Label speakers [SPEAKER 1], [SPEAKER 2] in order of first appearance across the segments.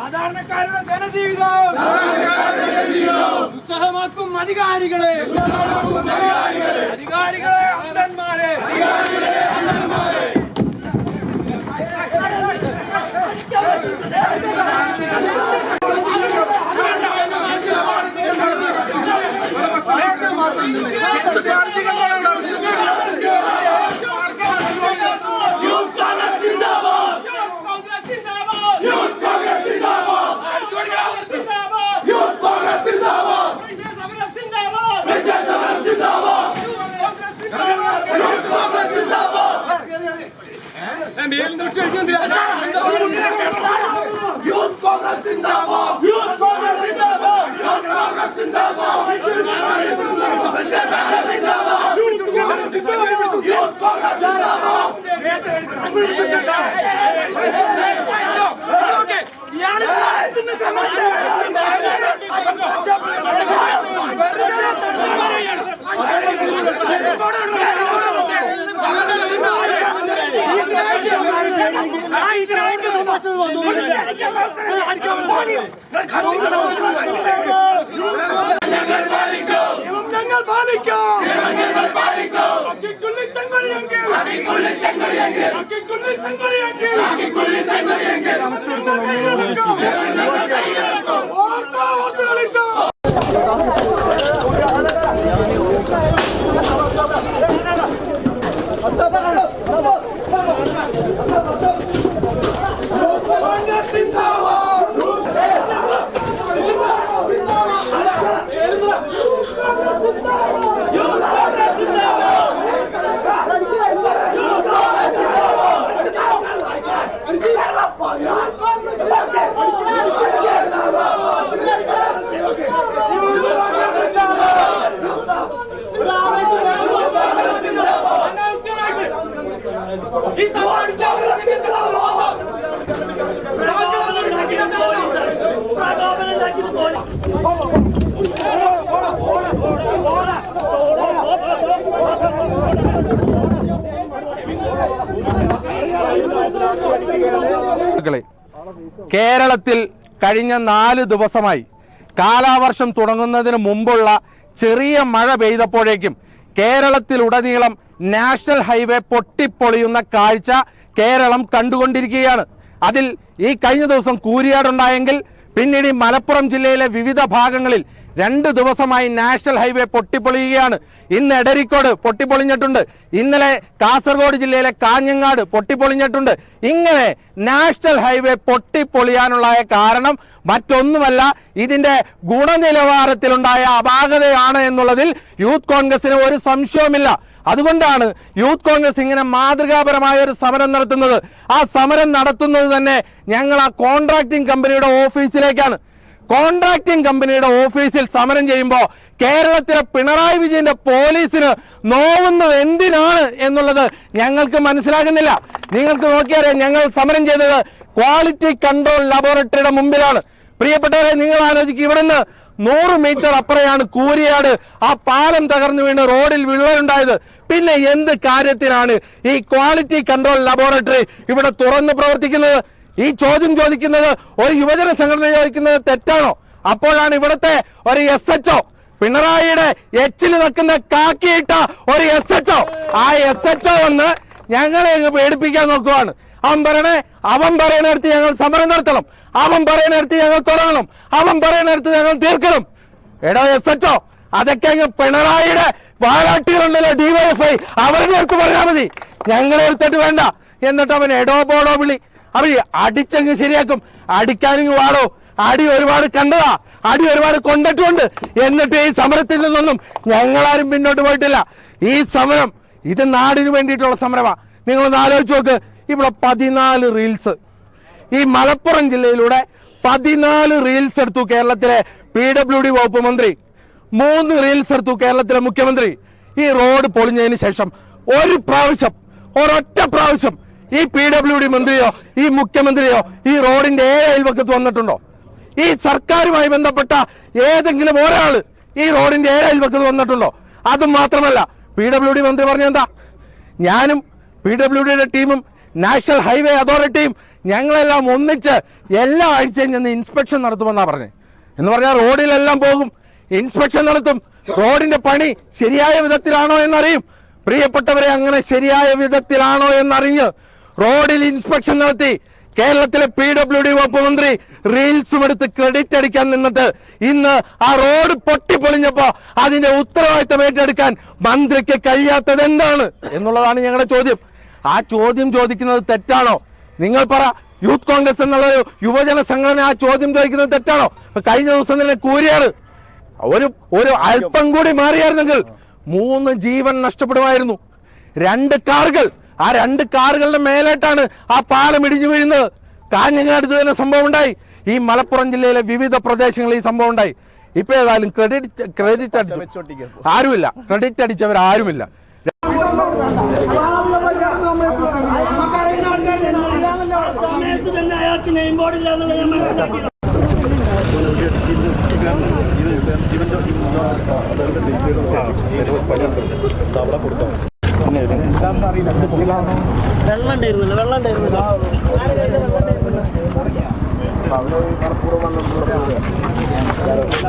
[SPEAKER 1] സാധാരണക്കാരുടെ ജനജീവിതം ഉത്സാഹമാക്കും അധികാരികളെ അധികാരികളെ അന്ധന്മാരെ
[SPEAKER 2] കോൺഗ്രസ് സിന്ദാബാദ് യൂത്ത് കോൺഗ്രസ് സിന്ദാബാദ് യൂത്ത് കോൺഗ്രസ് സിന്ദാബാദ് സമരം സിന്ദാബാദ് സമരം സിന്ദാബാദ് യൂത്ത് കോൺഗ്രസ് സിന്ദാബാദ് യൂത്ത് കോൺഗ്രസ് സിന്ദാബാദ് യൂത്ത് കോൺഗ്രസ് സിന്ദാബാദ് യൂത്ത് കോൺഗ്രസ് സിന്ദാബാദ് യൂത്ത് കോൺഗ്രസ് സിന്ദാബാദ്
[SPEAKER 1] ഇയാൾ നടത്തുന്ന സമരത്തെ ആ ഈ ഗ്രൗണ്ട്
[SPEAKER 2] ഞങ്ങൾ പാലിക്കും? ഞങ്ങൾ പാലിക്കും. അക്കിക്കുള്ളിൽ ചെങ്കടിയെങ്കിൽ അക്കിക്കുള്ളിൽ ചെങ്കടിയെങ്കിൽ അക്കിക്കുള്ളിൽ ചെങ്കടിയെങ്കിൽ അക്കിക്കുള്ളിൽ ചെങ്കടിയെങ്കിൽ ഓർത്തോ
[SPEAKER 3] കേരളത്തിൽ കഴിഞ്ഞ നാല് ദിവസമായി കാലാവർഷം തുടങ്ങുന്നതിന് മുമ്പുള്ള ചെറിയ മഴ പെയ്തപ്പോഴേക്കും കേരളത്തിലുടനീളം നാഷണൽ ഹൈവേ പൊട്ടിപ്പൊളിയുന്ന കാഴ്ച കേരളം കണ്ടുകൊണ്ടിരിക്കുകയാണ്. അതിൽ ഈ കഴിഞ്ഞ ദിവസം കൂരിയാടുണ്ടായെങ്കിൽ പിന്നീട് മലപ്പുറം ജില്ലയിലെ വിവിധ ഭാഗങ്ങളിൽ രണ്ട് ദിവസമായി നാഷണൽ ഹൈവേ പൊട്ടിപ്പൊളിയുകയാണ്. ഇന്ന് എടരിക്കോട് പൊട്ടിപ്പൊളിഞ്ഞിട്ടുണ്ട്. ഇന്നലെ കാസർഗോഡ് ജില്ലയിലെ കാഞ്ഞങ്ങാട് പൊട്ടിപ്പൊളിഞ്ഞിട്ടുണ്ട്. ഇങ്ങനെ നാഷണൽ ഹൈവേ പൊട്ടിപ്പൊളിയാനുള്ള കാരണം മറ്റൊന്നുമല്ല ഇതിന്റെ ഗുണനിലവാരത്തിലുണ്ടായ അപാകതയാണ് എന്നുള്ളതിൽ യൂത്ത് കോൺഗ്രസിന് ഒരു സംശയവുമില്ല. അതുകൊണ്ടാണ് യൂത്ത് കോൺഗ്രസ് ഇങ്ങനെ മാതൃകാപരമായ ഒരു സമരം നടത്തുന്നത്. ആ സമരം നടത്തുന്നത് തന്നെ ഞങ്ങൾ ആ കോൺട്രാക്ടിംഗ് കമ്പനിയുടെ ഓഫീസിലേക്കാണ്. കോൺട്രാക്ടിംഗ് കമ്പനിയുടെ ഓഫീസിൽ സമരം ചെയ്യുമ്പോൾ കേരളത്തിലെ പിണറായി വിജയന്റെ പോലീസിന് നോവുന്നത് എന്തിനാണ് എന്നുള്ളത് ഞങ്ങൾക്ക് മനസ്സിലാകുന്നില്ല. നിങ്ങൾക്ക് നോക്കിയാലേ ഞങ്ങൾ സമരം ചെയ്തത് ക്വാളിറ്റി കൺട്രോൾ ലബോറട്ടറിയുടെ മുമ്പിലാണ്. പ്രിയപ്പെട്ടവരെ നിങ്ങൾ ആലോചിക്കും ഇവിടുന്ന് നൂറ് മീറ്റർ അപ്പുറയാണ് കൂരിയാട്. ആ പാലം തകർന്നു വീണ് റോഡിൽ വിള്ളലുണ്ടായത്. പിന്നെ എന്ത് കാര്യത്തിനാണ് ഈ ക്വാളിറ്റി കൺട്രോൾ ലബോറട്ടറി ഇവിടെ തുറന്ന് പ്രവർത്തിക്കുന്നത്? ഈ ചോദ്യം ചോദിക്കുന്നത് ഒരു യുവജന സംഘടന ചോദിക്കുന്നത് തെറ്റാണോ? അപ്പോഴാണ് ഇവിടുത്തെ ഒരു എസ് എച്ച് പിണറായിയുടെ എച്ചിൽ നിൽക്കുന്ന കാക്കിയിട്ട ഒരു എസ് എച്ച് ആ എസ് എച്ച് വന്ന് ഞങ്ങളെ പേടിപ്പിക്കാൻ നോക്കുവാണ്. അവൻ പറയണേ അവൻ പറയണടുത്ത് ഞങ്ങൾ സമരം നടത്തണം. അവൻ പറയണടുത്ത് ഞങ്ങൾ തുടങ്ങണം. അവൻ പറയണടുത്ത് ഞങ്ങൾ തീർക്കണം. എടോ എസ് എച്ച് അതൊക്കെ അങ്ങ് പിണറായിയുടെ വാലാട്ടികളുണ്ടല്ലോ ഡിവൈഎഫ്ഐ അവരുടെ അടുത്ത് പറഞ്ഞാൽ മതി. ഞങ്ങളെ എടുത്തിട്ട് വേണ്ട. എന്നിട്ട് അവൻ എടോ പോടോ വിളി. അവർ അടിച്ചങ്ങ് ശരിയാക്കും. അടിക്കാനങ്ങ് വാടോ. അടി ഒരുപാട് കണ്ടതാ. അടി ഒരുപാട് കൊണ്ടിട്ടുണ്ട്. എന്നിട്ട് ഈ സമരത്തിൽ നിന്നൊന്നും ഞങ്ങളാരും പിന്നോട്ട് പോയിട്ടില്ല. ഈ സമരം ഇത് നാടിന് വേണ്ടിയിട്ടുള്ള സമരമാ. നിങ്ങളൊന്ന് ആലോചിച്ച് നോക്ക്. ഇവിടെ പതിനാല് റീൽസ് ഈ മലപ്പുറം ജില്ലയിലൂടെ പതിനാല് റീൽസ് എടുത്തു കേരളത്തിലെ പി ഡബ്ല്യു ഡി വകുപ്പ് മന്ത്രി. മൂന്ന് റീൽസ് എടുത്തു കേരളത്തിലെ മുഖ്യമന്ത്രി. ഈ റോഡ് പൊളിഞ്ഞതിന് ശേഷം ഒരു പ്രാവശ്യം ഒരൊറ്റ പ്രാവശ്യം ഈ പി ഡബ്ല്യു ഡി മന്ത്രിയോ ഈ മുഖ്യമന്ത്രിയോ ഈ റോഡിന്റെ ഏ അയൽവക്കത്ത് വന്നിട്ടുണ്ടോ? ഈ സർക്കാരുമായി ബന്ധപ്പെട്ട ഏതെങ്കിലും ഒരാൾ ഈ റോഡിന്റെ ഏ അയൽവക്കത്ത് വന്നിട്ടുണ്ടോ? അതും മാത്രമല്ല പി ഡബ്ല്യു ഡി മന്ത്രി പറഞ്ഞെന്താ? ഞാനും പി ഡബ്ല്യു ഡിയുടെ ടീമും നാഷണൽ ഹൈവേ അതോറിറ്റിയും ഞങ്ങളെല്ലാം ഒന്നിച്ച് എല്ലാ ആഴ്ചയും ചെന്ന് ഇൻസ്പെക്ഷൻ നടത്തുമെന്നാ പറഞ്ഞത് എന്ന് പറഞ്ഞാൽ റോഡിലെല്ലാം പോകും ഇൻസ്പെക്ഷൻ നടത്തും. റോഡിന്റെ പണി ശരിയായ വിധത്തിലാണോ എന്നറിയും. പ്രിയപ്പെട്ടവരെ അങ്ങനെ ശരിയായ വിധത്തിലാണോ എന്നറിഞ്ഞ് റോഡിൽ ഇൻസ്പെക്ഷൻ നടത്തി. കേരളത്തിലെ പി ഡബ്ല്യു ഡി വകുപ്പ് മന്ത്രി റീൽസും എടുത്ത് ക്രെഡിറ്റ് അടിക്കാൻ നിന്നിട്ട് ഇന്ന് ആ റോഡ് പൊട്ടിപ്പൊളിഞ്ഞപ്പോ അതിന്റെ ഉത്തരവാദിത്തം ഏറ്റെടുക്കാൻ മന്ത്രിക്ക് കഴിയാത്തത് എന്താണ് എന്നുള്ളതാണ് ഞങ്ങളുടെ ചോദ്യം. ആ ചോദ്യം ചോദിക്കുന്നത് തെറ്റാണോ? നിങ്ങൾ പറ യൂത്ത് കോൺഗ്രസ് എന്നുള്ള യുവജന സംഘടന ആ ചോദ്യം ചോദിക്കുന്നത് തെറ്റാണോ? കഴിഞ്ഞ ദിവസം തന്നെ കൂരിയാറ് ഒരു ഒരു അല്പം കൂടി മാറിയായിരുന്നെങ്കിൽ മൂന്ന് ജീവൻ നഷ്ടപ്പെടുമായിരുന്നു. രണ്ട് കാറുകൾ ആ രണ്ട് കാറുകളുടെ മേലേട്ടാണ് ആ പാലം ഇടിഞ്ഞു വീഴുന്നത്. കാഞ്ഞങ്ങാടത്ത് തന്നെ സംഭവം ഉണ്ടായി. ഈ മലപ്പുറം ജില്ലയിലെ വിവിധ പ്രദേശങ്ങളിൽ ഈ സംഭവം ഉണ്ടായി. ഇപ്പൊ ഏതായാലും ക്രെഡിറ്റ് ക്രെഡിറ്റ് അടിച്ചു. ആരുമില്ല. ക്രെഡിറ്റ് അടിച്ചവർ ആരുമില്ല
[SPEAKER 4] സമയത്ത് തന്നെ വെള്ളം ഉണ്ടായിരുന്നില്ല വെള്ളം ഉണ്ടായിരുന്നില്ല ഞാൻ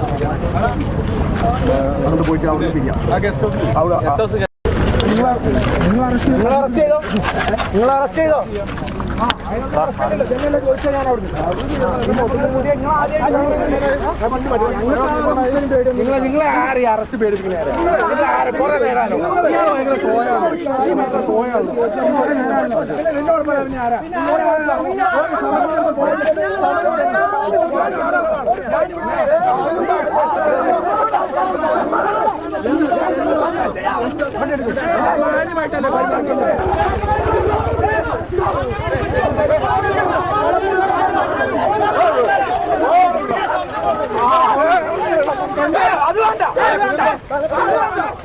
[SPEAKER 4] മനസ്സിലാക്കി വെള്ളം നിങ്ങൾ അറസ്റ്റ് ചെയ്തോ?
[SPEAKER 3] നിങ്ങൾ നിങ്ങളെ ആരെയും അറസ്റ്റ് പേടിപ്പിക്കുന്ന കുറെ அது வேண்டாம் அது வேண்டாம்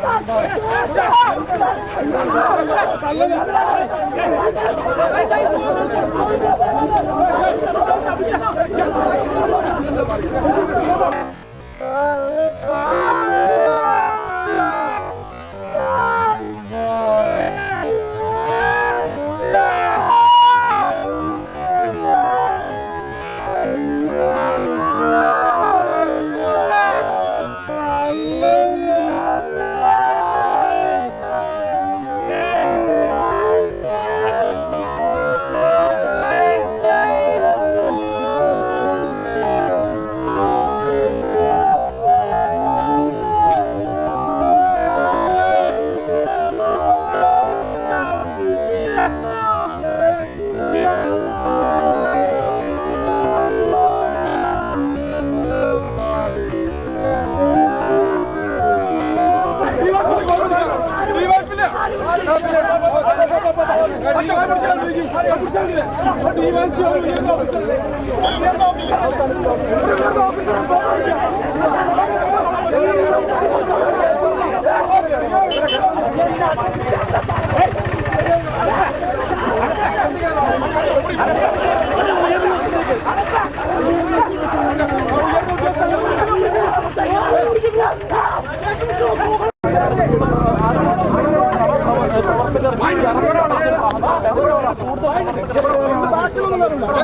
[SPEAKER 3] Hey!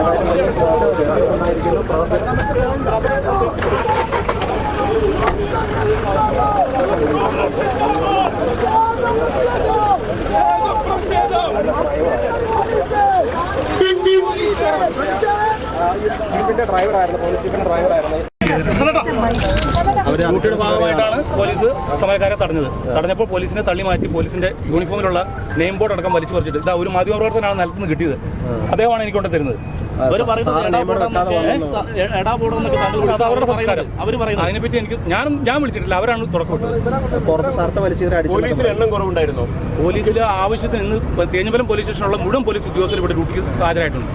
[SPEAKER 3] ഷോയാണ്
[SPEAKER 5] ഡ്യൂട്ടിയുടെ ഭാഗമായിട്ടാണ് പോലീസ് സമരക്കാരെ തടഞ്ഞത്. തടഞ്ഞപ്പോൾ പോലീസിനെ തള്ളി മാറ്റി പോലീസിന്റെ യൂണിഫോമിലുള്ള നെയിം ബോർഡ് അടക്കം വലിച്ചു പറിച്ചിട്ട് ഇതാ ഒരു മാധ്യമപ്രവർത്തനാണ് നിലത്തുനിന്ന് കിട്ടിയത്. അദ്ദേഹമാണ് എനിക്ക് കൊണ്ട് തരുന്നത്. അവർ പറയുന്നത് അതിനെപ്പറ്റി എനിക്ക് ഞാൻ ഞാൻ വിളിച്ചിട്ടില്ല. അവരാണ്
[SPEAKER 6] എണ്ണം കുറവുണ്ടായിരുന്നു.
[SPEAKER 5] പോലീസിൽ ആവശ്യത്തിന് ഇന്ന് തേഞ്ഞിപ്പലം പോലീസ് സ്റ്റേഷനിലുള്ള മുഴുവൻ പോലീസ് ഉദ്യോഗസ്ഥർ ഇവിടെ ഡ്യൂട്ടിക്ക് ഹാജരായിട്ടുണ്ട്.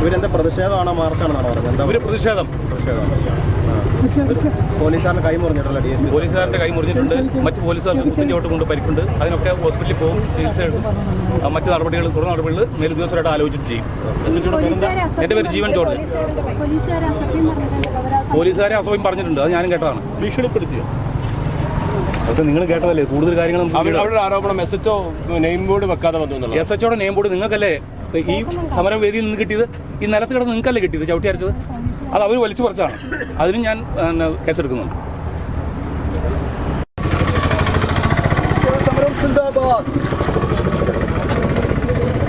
[SPEAKER 2] ഇവരെന്താ പ്രതിഷേധമാണോ മാർച്ചാണോ പറഞ്ഞത്? പ്രതിഷേധം
[SPEAKER 5] ഇവർ പ്രതിഷേധം.
[SPEAKER 2] പോലീസുകാരന് കൈ മുറിഞ്ഞിട്ടുള്ള ഡി എസ് പി
[SPEAKER 5] പോലീസുകാരുടെ കൈ മുറിഞ്ഞിട്ടുണ്ട്. മറ്റ് പോലീസുകാർക്ക് കുത്തിഞ്ചോട്ട് കൊണ്ട് പരിക്കുണ്ട്. അതിനൊക്കെ ഹോസ്പിറ്റലിൽ പോകും ചികിത്സ എടുക്കും. മറ്റു മറ്റ് നടപടികൾ തുടർ നടപടികൾ മേലുദ്യോഗസ്ഥരായിട്ട് ആലോചിച്ചിട്ട് ചെയ്യും. എന്റെ പേര് ജീവൻ ജോർജ്.
[SPEAKER 7] പോലീസുകാരെ അസഭ്യം
[SPEAKER 5] പറഞ്ഞിട്ടുണ്ട്. അത് ഞാനും കേട്ടതാണ്. ഭീഷണിപ്പെടുത്തിയോ? അതൊക്കെ നിങ്ങൾ കേട്ടതല്ലേ? കൂടുതൽ കാര്യങ്ങൾ
[SPEAKER 6] അവരുടെ ആരോപണം എസ് എച്ച് നെയിം ബോർഡ് വെക്കാതെ വന്നു
[SPEAKER 5] എസ് എച്ച്ഒയുടെ നെയിം ബോർഡ് നിങ്ങൾക്കല്ലേ ഈ സമരം വേദിയിൽ നിന്ന് കിട്ടിയത്? ഈ നിലത്ത് കിടന്ന് നിങ്ങൾക്കല്ലേ കിട്ടിയത്? ചവിട്ടി അരച്ചത്? അത് അവർ വലിച്ചു പറിച്ചതാണ്. അതിനും ഞാൻ കേസെടുക്കുന്നുണ്ട്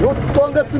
[SPEAKER 2] യൂത്ത് കോൺഗ്രസ്